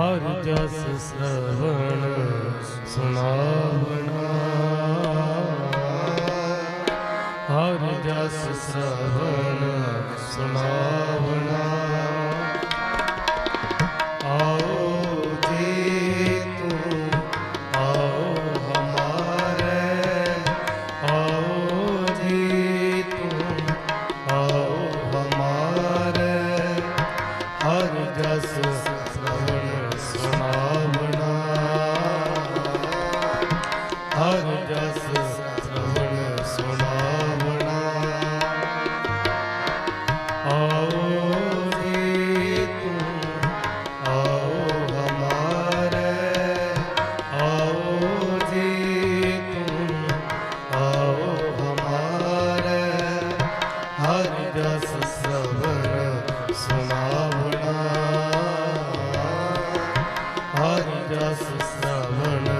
ਹਰ ਜਸ ਸਰਵਣ ਸੁਨਾਵਣਾ ਹਰ ਜਸ ਸਰਵਣ ਸੁਨਾਵਣਾ ਆਓ ਜੀ ਤੂੰ ਆਓ ਹਮਾਰੇ ਆਓ ਜੀ ਤੂੰ ਆਓ ਹਮਾਰੇ ਹਰ ਜਸ ਹਰ ਜਸ ਸਰਵਣ ਸੁਨਾਵਣਾ ਹਰ ਜਸ ਸਰਵਣ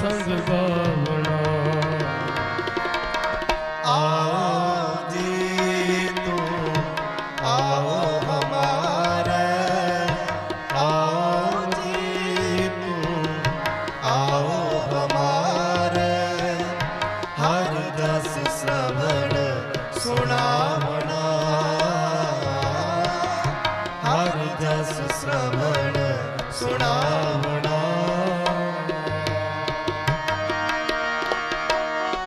ਸੰਗ ਆਓ ਜੀ ਤੋ, ਆਓ ਹਮਾਰੇ। ਆਓ ਜੀ ਤੋ, ਆਓ ਹਮਾਰੇ। ਹਰ ਦਸ ਸਵਣ ਸੁਣਾਵਣਾ। ਹਰ ਦਸ ਸਵਣ ਸੁਣਾਵਣਾ।